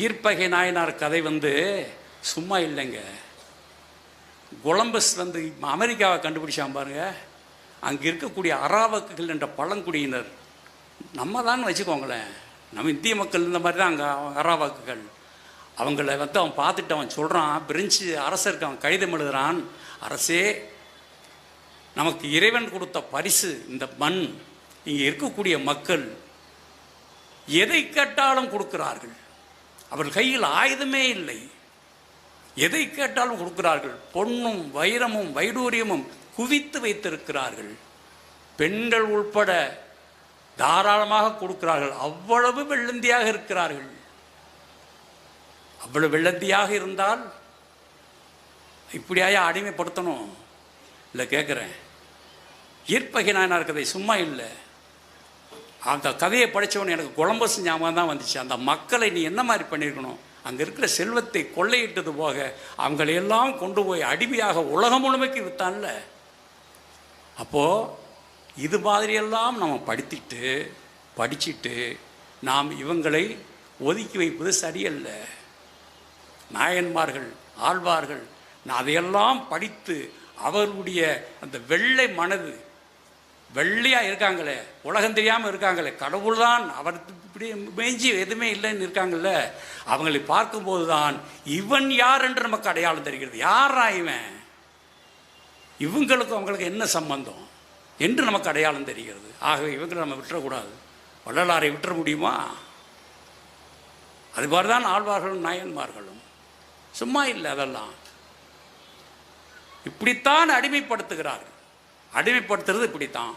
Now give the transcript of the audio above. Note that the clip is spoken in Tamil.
ஈர்ப்பகை நாயனார் கதை வந்து சும்மா இல்லைங்க. கொலம்பஸ் வந்து அமெரிக்காவை கண்டுபிடிச்சான் பாருங்க. அங்கே இருக்கக்கூடிய அராவக்குகள் என்ற பழங்குடியினர். நம்ம தான் வச்சுக்கோங்களேன். நம்ம இந்திய மக்கள் இந்த மாதிரி தான் அங்கே அராவாக்குகள். அவங்கள வந்து அவன் பார்த்துட்டு அவன் சொல்கிறான் பிரெஞ்சு அரசருக்கு அவன் கடிதம் எழுதுகிறான் அரசே நமக்கு இறைவன் கொடுத்த பரிசு இந்த மண். இங்கே இருக்கக்கூடிய மக்கள் எதை கேட்டாலும் கொடுக்கிறார்கள். அவர்கள் கையில் ஆயுதமே இல்லை. எதை கேட்டாலும் கொடுக்கிறார்கள். பொன்னும் வைரமும் வைடூரியமும் குவித்து வைத்திருக்கிறார்கள். பெண்கள் உள்பட தாராளமாக கொடுக்கிறார்கள். அவ்வளவு வெள்ளந்தியாக இருக்கிறார்கள். அவ்வளவு வெள்ளந்தியாக இருந்தால் இப்படியாயா அடிமைப்படுத்தணும்? இல்லை கேட்குறேன். ஈர்ப்பகை நாயனார் கதை சும்மா இல்லை. அந்த கதையை படித்தவன் எனக்கு கொலம்பஸ் ஞாபகம் தான் வந்துச்சு. அந்த மக்களை நீ என்ன மாதிரி பண்ணியிருக்கணும் அங்கே இருக்கிற செல்வத்தை கொள்ளையிட்டது போக அவங்களையெல்லாம் கொண்டு போய் அடிமையாக உலகம் முழுமைக்கு விற்றான்ல அப்போது இது மாதிரியெல்லாம் நம்ம படித்துட்டு படிச்சுட்டு நாம் இவங்களை ஒதுக்கி வைப்பது சரியல்ல. நாயன்மார்கள் ஆழ்வார்கள் நான் அதையெல்லாம் படித்து அவர்களுடைய அந்த வெள்ளை மனது வெள்ளியாக இருக்காங்களே உலகம் தெரியாமல் இருக்காங்களே கடவுள் தான் அவர் இப்படி மேய்ஞ்சி எதுவுமே இல்லைன்னு இருக்காங்கல்ல அவங்களை பார்க்கும்போது தான் இவன் யார் என்று நமக்கு அடையாளம் தெரிகிறது. யாரா இவன்? இவங்களுக்கும் அவங்களுக்கு என்ன சம்பந்தம் என்று நமக்கு அடையாளம் தெரிகிறது. ஆகவே இவங்களை நம்ம விட்டுறக்கூடாது. வள்ளலாரை விட்டுற முடியுமா? அது மாதிரி தான் ஆழ்வார்களும் நாயன்மார்களும். சும்மா இல்லை அதெல்லாம். இப்படித்தான் அடிமைப்படுத்துகிறார்கள். அடிமைப்படுத்துறது இப்படித்தான்.